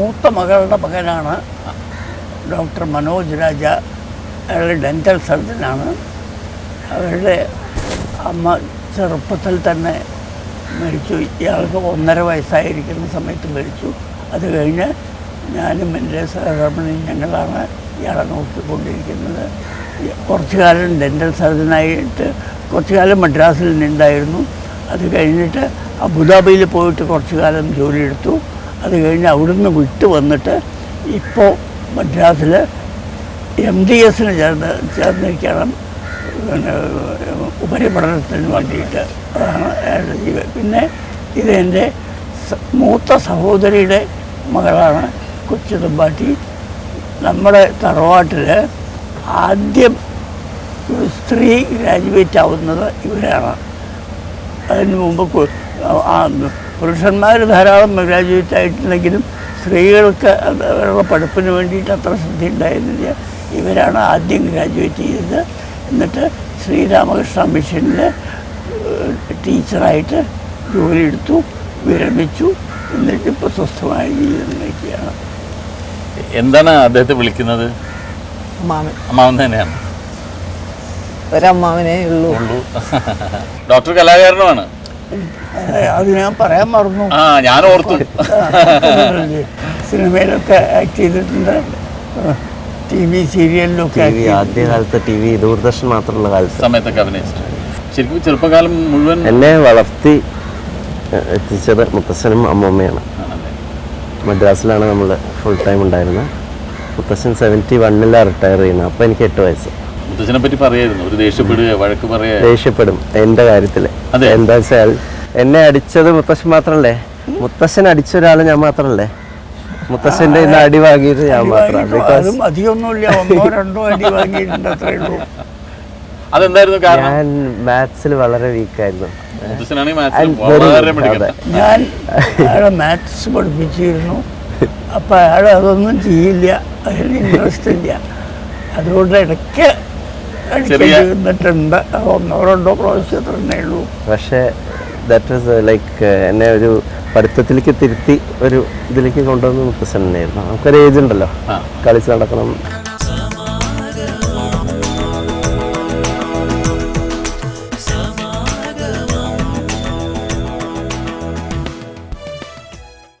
മൂത്ത മകളുടെ മകനാണ് ഡോക്ടർ മനോജ് രാജ. അയാൾ ഡെന്റൽ സർജനാണ്. അവരുടെ അമ്മ ചെറുപ്പത്തിൽ തന്നെ മരിച്ചു. ഇയാൾക്ക് ഒന്നര വയസ്സായിരിക്കുന്ന സമയത്ത് മരിച്ചു. അത് കഴിഞ്ഞ് ഞാനും എന്റെ സഹകർമ്മിണിയും ഞങ്ങളാണ് ഇയാളെ നോക്കിക്കൊണ്ടിരിക്കുന്നത്. കുറച്ചു കാലം ഡെന്റൽ സർജനായിട്ട് കുറച്ചു കാലം മദ്രാസിൽ നിന്നുണ്ടായിരുന്നു. അത് കഴിഞ്ഞിട്ട് അബുദാബിയിൽ പോയിട്ട് കുറച്ചു കാലം ജോലി എടുത്തു. അത് കഴിഞ്ഞ് അവിടുന്ന് വിട്ട് വന്നിട്ട് ഇപ്പോൾ മദ്രാസിൽ എം ഡി എസിന് ചേർന്ന് ചേർന്നിരിക്കണം. പിന്നെ ഉപരിപഠനത്തിന് വേണ്ടിയിട്ട് അതാണ് അയാളുടെ ജീവൻ. പിന്നെ ഇതെന്റെ മൂത്ത സഹോദരിയുടെ മകളാണ് കൊച്ചു തുമ്പാട്ടി. നമ്മുടെ തറവാട്ടിൽ ആദ്യം സ്ത്രീ ഗ്രാജുവേറ്റ് ആവുന്നത് ഇവരാണ് അതിന് മുമ്പ് പുരുഷന്മാർ ധാരാളം ഗ്രാജുവേറ്റ് ആയിട്ടുണ്ടെങ്കിലും സ്ത്രീകൾക്ക് അവരുടെ പഠിപ്പിന് വേണ്ടിയിട്ട് അത്ര ശ്രദ്ധ ഉണ്ടായിരുന്നില്ല. ഇവരാണ് ആദ്യം ഗ്രാജുവേറ്റ് ചെയ്തത്. എന്നിട്ട് ശ്രീരാമകൃഷ്ണ മിഷനിൽ ടീച്ചറായിട്ട് ജോലി എടുത്തു വിരമിച്ചു. എന്നിട്ട് ഇപ്പോൾ സ്വസ്ഥമായി ജീവിതം നയിക്കുകയാണ്. എന്താണ് അദ്ദേഹത്തെ വിളിക്കുന്നത്? അമ്മാവൻ അമ്മാവൻ തന്നെയാണ്. ഒരമ്മാവനേ ഉള്ളൂ. ഉള്ളൂ. ഡോക്ടർ കലാകാരനുമാണ്. അത് ഞാൻ പറയാൻ മറന്നു. ആ ഞാൻ ഓർത്തു. സിനിമയിലൊക്കെ ആക്ട് ചെയ്തിട്ടുണ്ട്. ടി വി സീരിയലിലൊക്കെ ആദ്യ കാലത്ത് ആദ്യകാലത്ത് ടി വി ദൂരദർശൻ മാത്രമുള്ള കാലത്ത്. സമയത്തൊക്കെ അഭിനയിച്ചിട്ടുണ്ട്. ശരിക്കും ചെറുപ്പകാലം മുഴുവൻ എന്നെ വളർത്തി എത്തിച്ചത് മുത്തശ്ശനും അമ്മമ്മയാണ്. മദ്രാസിലാണ് നമ്മൾ ഫുൾ ടൈം ഉണ്ടായിരുന്നത്. മുത്തശ്ശൻ സെവന്റി വണ്ണിലാണ് റിട്ടയർ ചെയ്യുന്നത്. അപ്പോൾ എനിക്ക് എട്ട് വയസ്സ്. മുത്തച്ഛനെ പറ്റി പറയായിരുന്നു. ഒരു ദേഷ്യപ്പെടുക വഴക്ക് പറയാ. ദേഷ്യപ്പെടും എന്റെ കാര്യത്തിൽ. എന്താ വെച്ചാൽ എന്നെ അടിച്ചത് മുത്തശ്ശൻ മാത്രല്ലേ? മുത്തശ്ശൻ അടിച്ച ഒരാൾ ഞാൻ മാത്രല്ലേ? മുത്തശ്ശന്റെ ഇന്ന് അടി വാങ്ങിയത് ഞാൻ മാത്രമാണ് ഞാൻ മാത്സിൽ വളരെ വീക്കായിരുന്നു. ഞാൻ അയാളെ മാത്സ് പഠിപ്പിച്ചിരുന്നു. അപ്പം അയാൾ അതൊന്നും ചെയ്യില്ല. അതിന് ഇൻട്രസ്റ്റ് ഇല്ല. അതുകൊണ്ട് ഇടയ്ക്ക് ചെറിയ- ഒന്നോ രണ്ടോ ഉള്ളൂ. പക്ഷേ ദാറ്റ് ഈസ് ലൈക്ക് എന്നെ ഒരു പഠിത്തത്തിലേക്ക് തിരുത്തി ഒരു ഇതിലേക്ക് കൊണ്ടുവന്ന മുത്തശ്ശൻ തന്നെയായിരുന്നു. നമുക്കൊരു ഏജ് ഉണ്ടല്ലോ. കളിച്ച് നടക്കണം.